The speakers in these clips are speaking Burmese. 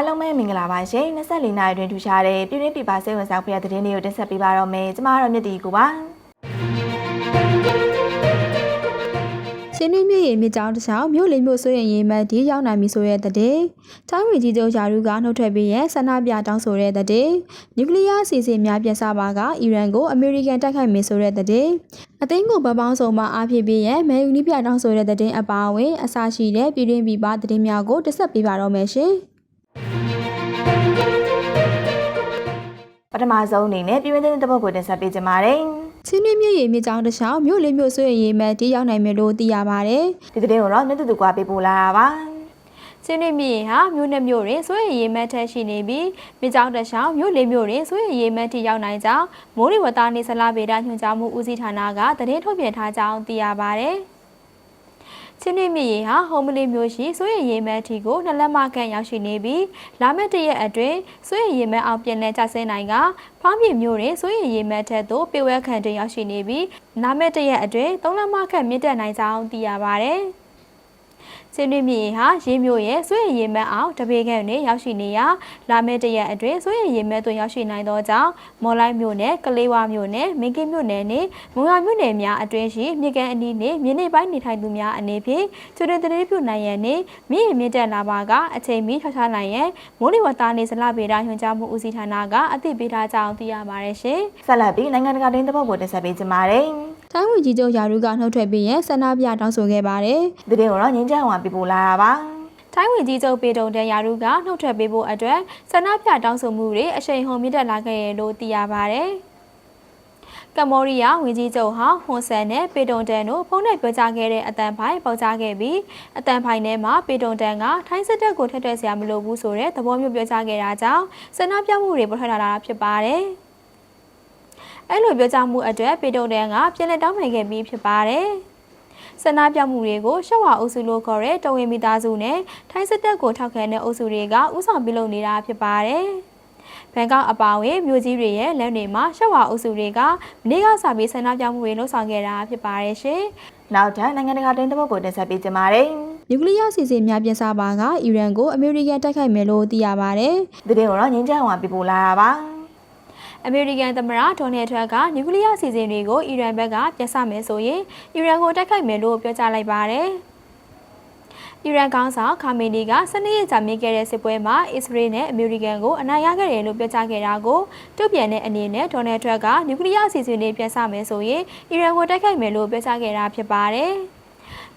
အားလုံးပဲမင်္ဂလာပါရှင်24နိုင်တွင်ထူရှားတဲ့ပြည်တွင်းပြည်ပစိတ်ဝင်စားဖွယ်တဲ့သတင်းတွေကိုတင်ဆက်ပေးပါတော့မယ်ကျမတို့မြတ်တီကိုပါချင်းနှင်းမြစ်ရေမြစ်ကြောင်းတစ်ချောင်းမြို့လေးမြို့ဆိုရင်ရေမတ်ဒီရောက်နိုင်ပြီဆိုတဲ့တဲ့တဲ့တိုင်းဝင်ကြီးချုပ်ယာရုကနှုတ်ထွက်ပြီးရဲ့ဆန္ဒပြတောင်းဆိုတဲ့တဲ့တဲ့နျူကလ িয়ার အစီအစဉ်များပြန်စပါကအီရန်ကိုအမေရိကန်တိုက်ခိုက်မယ်ဆိုတဲ့တဲ့တဲ့အသိန်းကိုဗပောင်းဆောင်မှအားဖြည့်ပြီးရဲ့မဲယူနီပြတောင်းဆိုတဲ့တဲ့အပါအဝင်အစရှိတဲ့ပြည်တွင်းပြည်ပသတင်းများကိုတင်ဆက်ပေးပါတော့မယ်ရှင် ပထမဆုံးအနေနဲ့ပြည်တွင်းသတင်းတစ်ပုဒ်ကိုတင်ဆက်ပေးကြပါမယ်ချင်းနှင်းမြစ်ရေမြစ်ကြောင်းတစ်ချောင်းမြို့လေးမြို့ဆိုရင်ရေမတ်ဒီရောက်နိုင်မယ်လို့သိရပါတယ်ဒီသတင်းကိုတော့မြတ်တူကပေးပို့လာတာပါချင်းနေမြင့်ဟာမြို့နဲ့မြို့တွင်ဆိုရင်ရေမတ်ထက်ရှိနေပြီးမြစ်ကြောင်းတစ်လျှောက်မြို့လေးမြို့တွင်ဆိုရင်ရေမတ်ထိရောက်နိုင်ကြောင်းမိုးလေဝသနေဆလာဗေဒညွှန်ကြားမှုဦးစီးဌာနကသတင်းထုတ်ပြန်ထားကြောင်းသိရပါဗျ။ ချင်းနေမြင့်ဟာဟုံးမလေးမြို့ရှိဆိုရင်ရေမတ်ထီကိုနှစ်လက်မခန့်ရောက်ရှိနေပြီးလာမယ့်တရက်အတွင်းဆိုရင်ရေမတ်အောင်ပြင်လဲကျဆင်းနိုင်ကဖောင်းပြမြို့တွင်ဆိုရင်ရေမတ်ထက်သို့ပြေဝဲခန့်တွင်ရောက်ရှိနေပြီးလာမယ့်တရက်အတွင်းသုံးလက်မခန့်မြင့်တက်နိုင်ကြောင်းသိရပါဗျ။စင်းတွေမြေဟာရေမျိုးရဲ့ဆွေရည်မတ်အောင်တပေခန့်နဲ့ရောက်ရှိနေရာလာမယ့်တရက်အတွင်းဆွေရည်မတ်တွင်ရောက်ရှိနိုင်သောကြောင့်မော်လိုက်မြို့နယ်ကလေးဝါမြို့နယ်မင်းကင်းမြို့နယ်နဲ့မုံရမြို့နယ်များအတွင်းရှိမြေကန်အနီးနှင့်မြေနေပိုင်းနေထိုင်သူများအနေဖြင့်ကျွတင်တရေပြုနိုင်ရန်နှင့်မြင့်ရမြင့်တက်လာပါကအချိန်မီထောက်ထားနိုင်ရန်မိုးလေဝသနေစလပေတာညွှန်ကြားမှုဦးစီးဌာနကအသိပေးထားကြောင်းသိရပါတယ်ရှင်ဆက်လက်ပြီးနိုင်ငံတကာသတင်းတစ်ပုဒ်ကိုတင်ဆက်ပေးကြပါမယ်။တိုင်းဝင်ကြီးချုပ်ယာရုကနှုတ်ထွက်ပြီးရင်ဆန္ဒပြတောင်းဆိုခဲ့ပါတယ်။ဒီသတင်းကိုတော့ငင်းချမ်းအောင်ပေးပို့လာတာပါထိုင်းဝင်ကြီးချုပ်ပေတုံတန်ယာရုကနှုတ်ထွက်ပေးဖို့အတွက်ဆန္ဒပြတောင်းဆိုမှုတွေအရှိန်ဟုန်မြင့်တက်လာခဲ့ရလို့သိရပါဗျ။ကမ္ဘောဒီးယားဝင်ကြီးချုပ်ဟာဟွန်ဆန်နဲ့ပေတုံတန်တို့ဖုန်းနဲ့ပြောကြားခဲ့တဲ့အတန်ဖိုင်ပေါကြားခဲ့ပြီးအတန်ဖိုင်ထဲမှာပေတုံတန်ကထိုင်းစစ်တပ်ကိုထက်တွက်စရာမလိုဘူးဆိုတဲ့သဘောမျိုးပြောကြားခဲ့တာကြောင့်ဆန္ဒပြမှုတွေပေါ်ထွက်လာတာဖြစ်ပါတယ်။အဲ့လိုပြောကြားမှုအတွက်ပေတုံတန်ကပြန်လည်တောင်းပန်ခဲ့ပြီးဖြစ်ပါတယ်။ ဆန္ဒပြမှုတွေကိုရှက်ဝါအုပ်စုလို့ခေါ်တဲ့တဝင်မိသားစုနဲ့ထိုင်းစစ်တပ်ကိုထောက်ခံတဲ့အုပ်စုတွေကဥဆောင်ပြုလုပ်နေတာဖြစ်ပါတယ်။ဘန်ကောက်အပါအဝင်မြို့ကြီးတွေရဲ့လမ်းတွေမှာရှက်ဝါအုပ်စုတွေကမနေ့ကစပြီးဆန္ဒပြမှုတွေလှုပ်ဆောင်ခဲ့တာဖြစ်ပါတယ်ရှင်။နောက်ထပ်နိုင်ငံတကာသတင်းတစ်ပုဒ်ကိုတင်ဆက်ပေးကြပါမယ်နျူကလ িয়ার စီစဉ်များပြင်ဆပါကအီရန်ကိုအမေရိကန်တိုက်ခိုက်မယ်လို့သိရပါတယ်။ဒီသတင်းကိုတော့ငင်းချမ်းအောင်ပေးပို့လာတာပါ အမေရိကန်သမ္မတဒေါ်နယ်ထရန့်ကနျူကလ িয়ার စီစဉ်တွေကိုအီရန်ဘက်ကပြန်ဆမယ်ဆိုရင်အီရန်ကိုတိုက်ခိုက်မယ်လို့ပြောကြားလိုက်ပါတယ်။အီရန်ကောင်ဆောင်ခါမီနီကစနေရက်ကြာမြင့်ခဲ့တဲ့စစ်ပွဲမှာအစ္စရေးနဲ့အမေရိကန်ကိုအနိုင်ရခဲ့တယ်လို့ပြောကြားခဲ့တာကိုတုံ့ပြန်တဲ့အနေနဲ့ဒေါ်နယ်ထရန့်ကနျူကလ িয়ার အစီအစဉ်တွေပြန်ဆမယ်ဆိုရင်အီရန်ကိုတိုက်ခိုက်မယ်လို့ပြောကြားခဲ့တာဖြစ်ပါတယ်။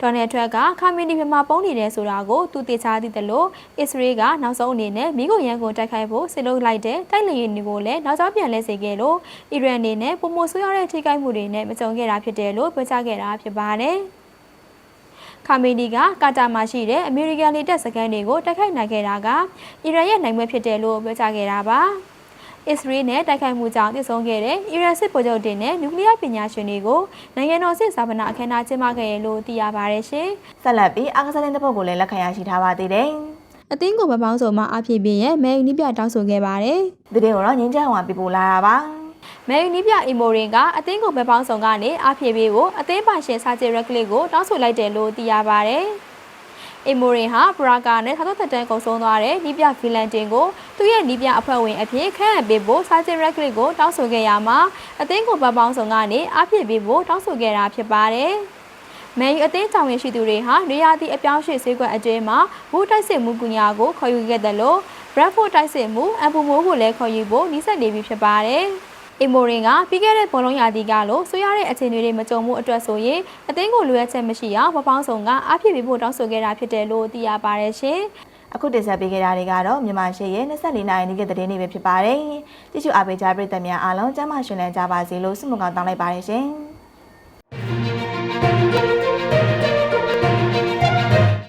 ဒေါ်နယ်ထရန့်ကခါမီနီမြန်မာပုံနေတယ်ဆိုတာကိုသူသိချသိတယ်လို့အစ္စရေးကနောက်ဆုံးအနေနဲ့မိခိုရန်ကိုတိုက်ခိုက်ဖို့စစ်လုပ်လိုက်တဲ့တိုက်လေယာဉ်တွေကိုလည်းနောက်ကျောင်းပြန်လဲစေခဲ့လို့အီရန်အနေနဲ့ပုံမဆွေးရတဲ့ထိခိုက်မှုတွေနဲ့မကြုံခဲ့တာဖြစ်တယ်လို့ပြောကြားခဲ့တာဖြစ်ပါတယ်။ခါမီနီကကာတာမှာရှိတဲ့အမေရိကန်လေတပ်စခန်းတွေကိုတိုက်ခိုက်နိုင်ခဲ့တာကအီရန်ရဲ့နိုင်ပွဲဖြစ်တယ်လို့ပြောကြားခဲ့တာပါ။ အစ္စရေးနဲ့တိုက်ခိုက်မှုကြောင့်တည်ဆုံခဲ့တဲ့အီရန်စစ်ဗိုလ်ချုပ်တွေနဲ့နျူကလ িয়ার ပညာရှင်တွေကိုနိုင်ငံတော်စစ်စာပနာအခမ်းအနားကျင်းပခဲ့ရလို့သိရပါတယ်ရှင်။ဆက်လက်ပြီးအာကစားသတင်းတစ်ပုဒ်ကိုလည်းလက်ခံရရှိထားပါသေးတယ်အသင်းကိုမပေါင်းစုံမှအဖြစ်ပြင်းရဲ့မဲယူနီပြတောင်းဆိုခဲ့ပါတယ်ဒီသတင်းကိုတော့ငင်းချမ်းအောင်ပေးပို့လာတာပါ။မဲယူနီပြအီမိုရင်ကအသင်းကိုမပေါင်းစုံကနေအဖြစ်ပေးဖို့အသင်းပိုင်ရှင်စာချေရက်ကလစ်ကိုတောင်းဆိုလိုက်တယ်လို့သိရပါတယ်။ အီမိုရင်ဟာဘရာကာနဲ့သာသက်တန်ကုံဆုံးသွားတဲ့နီးပြဖီလန်တင်ကိုသူ့ရဲ့နီးပြအဖွဲ့ဝင်အဖြစ်ခန့်အပ်ပေးဖို့စာချေရက်ကလစ်ကိုတောင်းဆိုခဲ့ရမှာအသင်းကိုမပေါင်းစုံကနေအဖြစ်ပေးဖို့တောင်းဆိုခဲ့တာဖြစ်ပါတယ်။မယ်ယူအသင်းတောင်ဝင်ရှိသူတွေဟာနေရာသည့်အပြောင်းရွှေ့ဈေးကွက်အတွင်းမှာဘူတိုက်စစ်မှုကူညာကိုခေါ်ယူခဲ့တယ်လို့ Bradford တိုက်စစ်မှုအပူမိုးကိုလည်းခေါ်ယူဖို့နှိစက်နေပြီဖြစ်ပါတယ်။ အီမိုရင်ကပြီးခဲ့တဲ့ဘောလုံးရာသီကလို့ဆွေးရတဲ့အခြေအနေတွေမကြုံမှုအတွက်ဆိုရင်အသင်းကိုလိုအပ်ချက်မရှိအောင်ပပောင်းဆောင်ကအပြည့်ပေးဖို့တောင်းဆိုခဲ့တာဖြစ်တယ်လို့သိရပါတယ်ရှင်။အခုတင်ဆက်ပေးခဲ့တာတွေကတော့မြန်မာရှေ့ရဲ့24နိုင်နေ့ကသတင်းတွေပဲဖြစ်ပါတယ်ကြည့်ရှုအားပေးကြတဲ့ပရိသတ်များအားလုံးကျမ်းမာရှင်လန်းကြပါစေလို့ဆုမွန်ကောင်းတောင်းလိုက်ပါတယ်ရှင်